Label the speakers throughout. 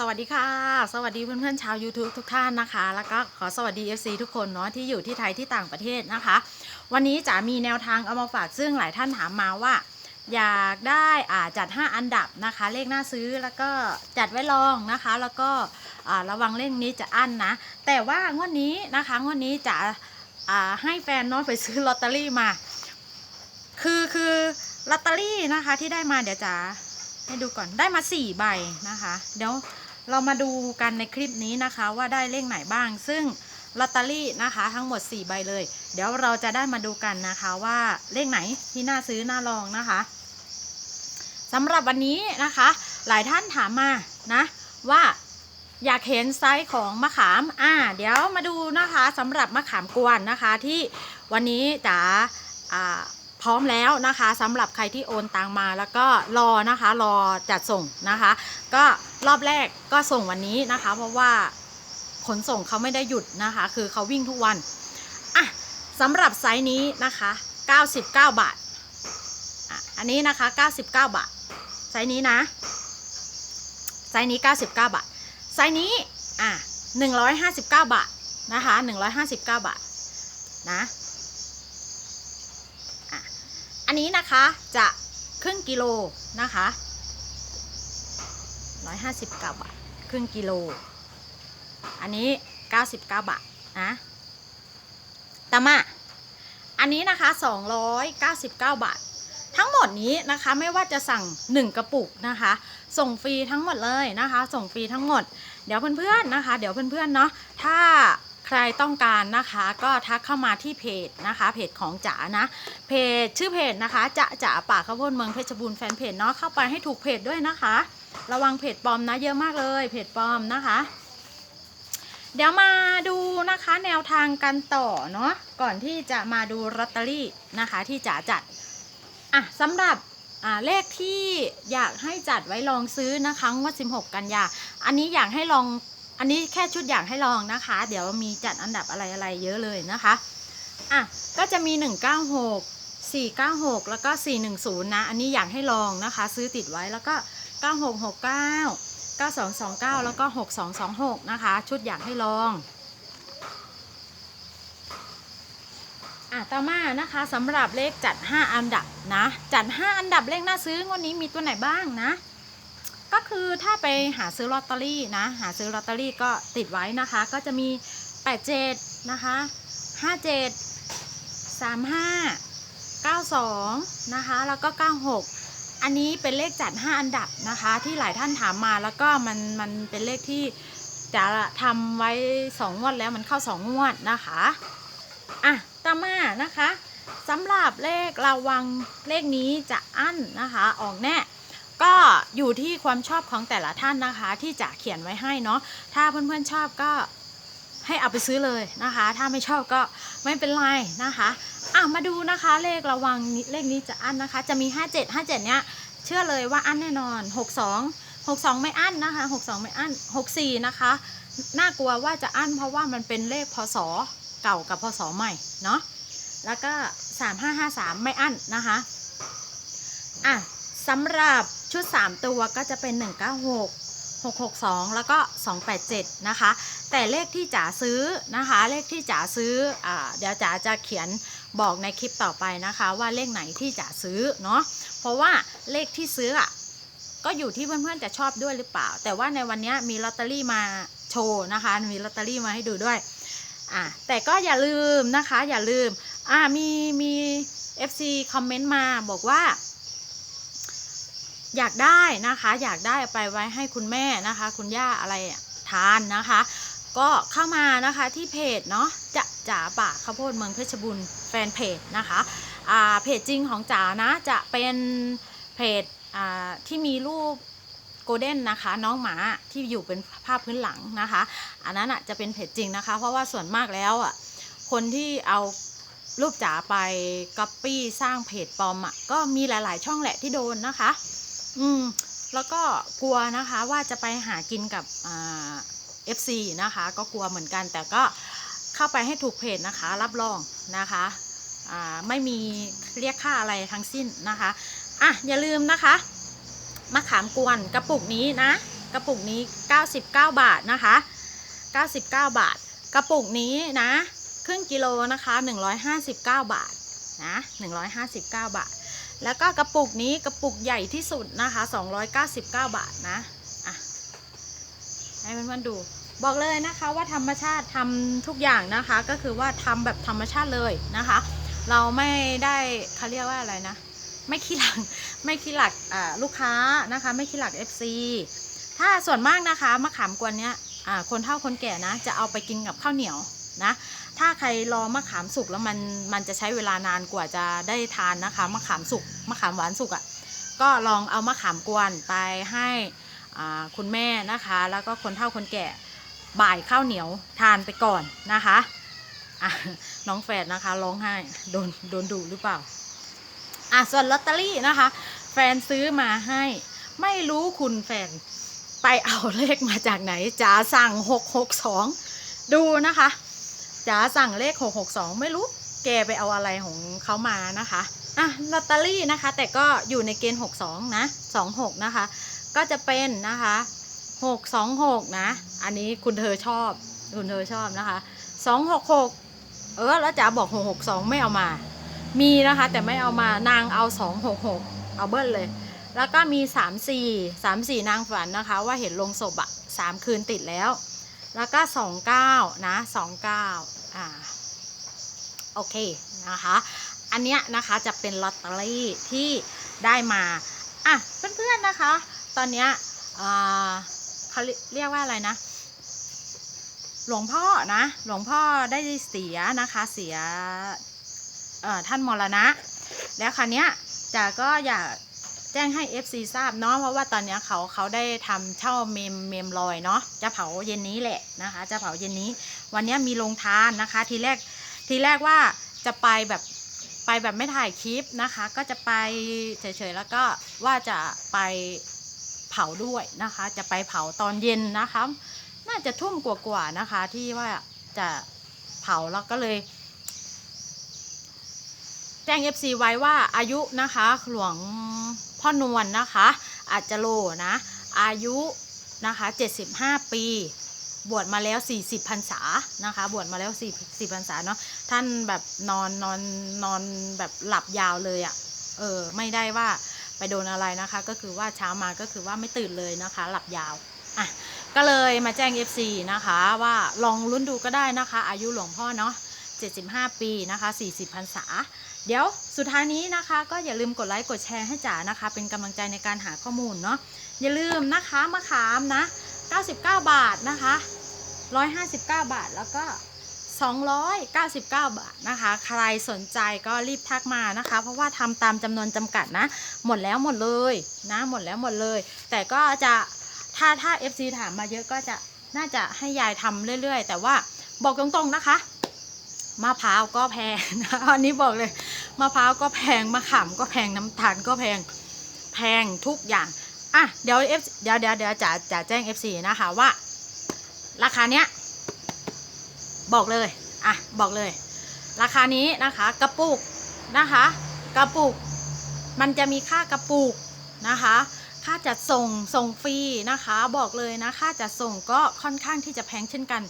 Speaker 1: สวัสดีค่ะ สวัสดีเพื่อนๆชาว YouTube ทุกท่านนะคะ แล้วก็ขอสวัสดี FC ทุกคนเนาะที่อยู่ที่ไทยที่ต่างประเทศนะคะ วันนี้จ๋ามีแนวทางเอามาฝากซึ่งหลายท่านถามมาว่า อยากได้อ่าจัด 5 อันดับนะคะ เลขหน้าซื้อแล้วก็จัดไว้ลองนะคะ แล้วก็อ่าระวังเลขนี้จะอั้นนะ แต่ว่างวดนี้นะคะงวดนี้จะอ่าให้แฟนน้องไปซื้อลอตเตอรี่มา คือคือลอตเตอรี่นะคะที่ได้มาเดี๋ยวจ๋าให้ดูก่อนได้มาสี่ใบนะคะ เดี๋ยว เรามาดูกันในคลิปนี้นะคะว่าได้เลขไหนบ้าง ซึ่งลอตเตอรี่นะคะ ทั้งหมด 4 ใบเลย เดี๋ยวเราจะได้มาดูกันนะคะว่าเลขไหนที่น่าซื้อน่าลองนะคะสำหรับวันนี้นะคะ หลายท่านถามมานะว่าอยากเห็นไซส์ของมะขาม อ่า เดี๋ยวมาดูนะคะสำหรับมะขามกวนนะคะที่วันนี้จ๋าอ่า ร้อมแล้วนะคะสำหรับใครที่โอนตังมาแล้วก็รอนะคะรอจัดส่งนะคะ ก็รอบแรกก็ส่งวันนี้นะคะ เพราะว่าขนส่งเขาไม่ได้หยุดนะคะ คือเขาวิ่งทุกวันอะสำหรับไซส์นี้นะคะ 99 บาทอะอันนี้นะคะ 99 บาท ไซส์นี้นะไซส์นี้ 99 บาท ไซส์นี้อะ159 บาทนะคะ 159 บาทนะอะ อันนี้นะคะจะครึ่งกิโลนะคะ159 บาทครึ่งกิโล อันนี้ 99 บาทนะตามาอันนี้นะคะ 299 บาท ทั้งหมดนี้นะคะไม่ว่าจะสั่ง 1 กระปุกนะคะ ส่งฟรีทั้งหมดเลยนะคะ ส่งฟรีทั้งหมด เดี๋ยวเพื่อนๆนะคะ เดี๋ยวเพื่อนๆเนาะถ้า ใครต้องการนะคะก็ทักเข้ามาที่เพจนะคะเพจของจ๋านะ เพจชื่อเพจนะคะจะจ๋าป่าข้าวโพดเมืองเพชรบูรณ์แฟนเพจเนาะเข้าไปให้ถูกเพจด้วยนะคะ ระวังเพจปลอมนะเยอะมากเลยเพจปลอมนะคะ เดี๋ยวมาดูนะคะแนวทางกันต่อเนาะก่อนที่จะมาดูลอตเตอรี่นะคะที่จ๋าจัดอะสำหรับเลขที่อยากให้จัดไว้ลองซื้อนะคะงวด 16 กันยา อันนี้อยากให้ลอง อันนี้แค่ชุดอย่ากให้ลองนะคะ เดี๋ยวมีจัดอันดับอะไรอะไรเยอะเลยนะคะอะก็จะมี 196 496 แล้วก็ 410 นะ อันนี้อยากให้ลองนะคะ ซื้อติดไว้แล้วก็ 9669 9229 แล้วก็ 6226 นะคะ ชุดอยากให้ลองอะต่อมานะคะสำหรับเลขจัด 5 อันดับนะ จัด 5 อันดับเลขน่าซื้องวดนี้มีตัวไหนบ้างนะ ก็คือถ้าไปหาซื้อลอตเตอรี่นะ หาซื้อลอตเตอรี่ก็ติดไว้นะคะ ก็จะมี 87 นะคะ 57 35 92 นะคะ แล้วก็ 96 อันนี้เป็นเลขจัด 5 อันดับนะคะ ที่หลายท่านถามมาแล้วก็มันมันเป็นเลขที่จะทำไว้ 2 งวดแล้วมันเข้า 2 งวดนะคะอะต่อมานะคะสำหรับเลขระวังเลขนี้จะอั้นนะคะ ออกแน่ ก็อยู่ที่ความชอบของแต่ละท่านนะคะ ที่จะเขียนไว้ให้เนาะถ้าเพื่อนๆชอบก็ให้เอาไปซื้อเลยนะคะ ถ้าไม่ชอบก็ไม่เป็นไรนะคะอะมาดูนะคะเลขระวังเลขนี้จะอั้นนะคะ จะมี 57 57 เนี้ยเชื่อเลยว่าอั้นแน่นอน 62 62 ไม่อั้นนะคะ 62 ไม่อั้น 64 นะคะ น่ากลัวว่าจะอั้นเพราะว่ามันเป็นเลขพศเก่ากับพศใหม่เนาะแล้วก็ 3553 ไม่อั้นนะคะอะสำหรับ ชุด 3 ตัวก็จะเป็น 196 662 แล้วก็ 287 นะคะ แต่เลขที่จ๋าซื้อนะคะ เลขที่จ๋าซื้ออเดี๋ยวจ๋าจะเขียนบอกในคลิปต่อไปนะคะ ว่าเลขไหนที่จ๋าซื้อเนาะเพราะว่าเลขที่ซื้ออะก็อยู่ที่เพื่อนๆจะชอบด้วยหรือเปล่า แต่ว่าในวันนี้มีลอตเตอรี่มาโชว์นะคะ มีลอตเตอรี่มาให้ดูด้วยอะแต่ก็อย่าลืมนะคะ อย่าลืมอ่ามีมี FC คอมเมนต์มาบอกว่า อยากได้นะคะ อยากได้ไปไว้ให้คุณแม่นะคะ คุณย่าอะไรทานนะคะ ก็เข้ามานะคะที่เพจเนาะจะจ๋าป่าข้าวโพดเมืองเพชรบุรีแฟนเพจนะคะอ่าเพจจริงของจ๋านะจะเป็นเพจอ่าที่มีรูปโกลเด้นนะคะน้องหมาที่อยู่เป็นภาพพื้นหลังนะคะ อันนั้นอะจะเป็นเพจจริงนะคะ เพราะว่าส่วนมากแล้วอะคนที่เอารูปจ๋าไปก๊อปปี้สร้างเพจปลอมอะก็มีหลาย ๆ ช่องแหละที่โดนนะคะ อืมแล้วก็กลัวนะคะว่าจะไปหากินกับเอ่า FC นะคะ ก็กลัวเหมือนกัน แต่ก็เข้าไปให้ถูกเพจนะคะ รับรองนะคะไม่มีเรียกค่าอะไรทั้งสิ้นนะคะอะอย่าลืมนะคะมะขามกวนกระปุกนี้นะกกระปุกนี้ 99 บาทนะคะ 99 บาท กระปุกนี้นะครึ่งกิโลนะคะ 159 บาทนะ 159 บาท แล้วก็กระปุกนี้กระปุกใหญ่ที่สุดนะคะ 299 บาทนะอะให้เพื่อนๆดู บอกเลยนะคะว่าธรรมชาติทำทุกอย่างนะคะ ก็คือว่าทำแบบธรรมชาติเลยนะคะ เราไม่ได้เขาเรียกว่าอะไรนะ ไม่ขี้หลักไม่ขี้หลักลูกค้านะคะ ไม่ขี้หลัก FC ถ้าส่วนมากนะคะมะขามกวนเนี้ยคนเฒ่าคนแก่นะ จะเอาไปกินกับข้าวเหนียว นะ ถ้าใครรอมะขามสุกแล้วมันมันจะใช้เวลานานกว่าจะได้ทานนะคะมะขามสุกมะขามหวานสุกอะ่ะก็ลองเอามะขามกวนไปให้คุณแม่นะคะ แล้วก็คนเฒ่าคนแก่บ่ายข้าวเหนียวทานไปก่อนนะคะอะน้องแฝดนะคะร้องไห้โดนโดนดุหรือเปล่าอะส่วนลอตเตอรี่นะคะ แฟนซื้อมาให้ไม่รู้คุณแฟนไปเอาเลขมาจากไหนจ๋าสั่งหกหกสองดูนะคะ จ๋าสั่งเลขหกหกสองไม่รู้แกไปเอาอะไรของเขามานะคะอะลอตเตอรี่นะคะ แต่ก็อยู่ในเกณฑ์หกสองนะสองหกนะคะ ก็จะเป็นนะคะหกสองหกนะ อันนี้คุณเธอชอบ คุณเธอชอบนะคะสองหกหกเออแล้วจ๋าบอกหกหกสองไม่เอามา มีนะคะ แต่ไม่เอามานางเอาสองหกหกเอาเบิ้ลเลยแล้วก็มีสามสี่สามสี่นางฝันนะคะ ว่าเห็นลงศพอะสามคืนติดแล้ว แล้วก็สองเก้านะส อ่าโอเคนะคะ อันเนี้ยนะคะจะเป็นลอตเตอรี่ที่ได้มาอะเพื่อนๆนะคะ ตอนเนี้ยเขาเรียกว่าอะไรนะ หลวงพ่อนะ หลวงพ่อได้เสียนะคะเสียท่านมรณะ แล้วคราวเนี้ยจ๋าก็อยาก จ้งให้ FC ทราบเนาะเพราะว่าตอนนี้เขาเขาได้ทำเช่าเมมเมมลอยเนาะจะเผาเย็นนี้แหละนะคะ จะเผาเย็นนี้ วันนี้มีโรงทานนะคะ ทีแรกทีแรกว่าจะไปแบบไปแบบไม่ถ่ายคลิปนะคะ ก็จะไปเฉยๆแล้วก็ว่าจะไปเผาด้วยนะคะ จะไปเผาตอนเย็นนะคะ น่าจะทุ่มกว่าๆนะคะ ที่ว่าจะเผาแล้วก็เลยแจ้ง FC ไว้ว่าอายุนะคะหลวง พ่อนวลนะคะ อาจจะโลนะ อายุนะคะ 75 ปี บวชมาแล้ว 40พรรษานะคะ บวชมาแล้ว4 40พรรษาเนาะท่านแบบนอนนอนนอนแบบหลับยาวเลยอะ่ะเออไม่ได้ว่าไปโดนอะไรนะคะ ก็คือว่าเช้ามาก็คือว่าไม่ตื่นเลยนะคะ หลับยาวอะก็เลยมาแจ้ง FC นะคะ ว่าลองลุ้นดูก็ได้นะคะ อายุหลวงพ่อเนาะ 75 ปีนะคะ 40พรรษา เดี๋ยวสุดท้ายนี้นะคะ ก็อย่าลืมกดไลค์กดแชร์ให้จ๋านะคะ เป็นกำลังใจในการหาข้อมูลเนาะอย่าลืมนะคะมะขามนะ 99 บาทนะคะ 159 บาทแล้วก็ 299 บาทนะคะ ใครสนใจก็รีบทักมานะคะ เพราะว่าทำตามจำนวนจำกัดนะ หมดแล้วหมดเลยนะหมดแล้วหมดเลย แต่ก็จะถ้าถ้า FC ถามมาเยอะก็จะน่าจะให้ยายทำเรื่อย ๆ แต่ว่าบอกตรงๆนะคะ มะพร้าวก็แพงนะอันนี้บอกเลยมะพร้าวก็แพงมะขามก็แพงน้ำตาลก็แพงแพงทุกอย่างอะเดี๋ยว F เดี๋ยวเดี๋ยวเดี๋ยวจะจะแจ้ง FC นะคะว่า ราคาเนี้ยบอกเลยอะบอกเลย ราคานี้นะคะกระปุกนะคะ กระปุก มันจะมีค่ากระปุกนะคะ ค่าจัดส่งส่งฟรีนะคะ บอกเลยนะค่าจัดส่งก็ค่อนข้างที่จะแพงเช่นกัน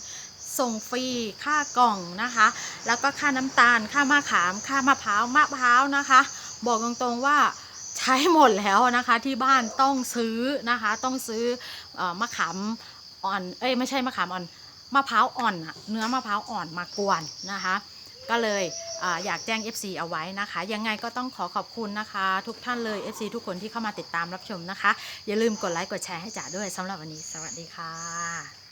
Speaker 1: ส่งฟรี ค่ากล่องนะคะ แล้วก็ค่าน้ำตาล ค่ามะขาม ค่ามะพร้าว มะพร้าวนะคะ บอกตรงๆว่าใช้หมดแล้วนะคะ ที่บ้านต้องซื้อนะคะ ต้องซื้ออมะขามอ่อน เอ้ยไม่ใช่มะขามอ่อน มะพร้าวอ่อน เนื้อมะพร้าวอ่อนมากวนนะคะก็เลยออยากแจ้ง FC เอาไว้นะคะ ยังไงก็ต้องขอขอบคุณนะคะ ทุกท่านเลย FC ทุกคนที่เข้ามาติดตามรับชมนะคะ อย่าลืมกดไลค์กดแชร์ให้จ๋าด้วยสำหรับวันนี้ สวัสดีค่ะ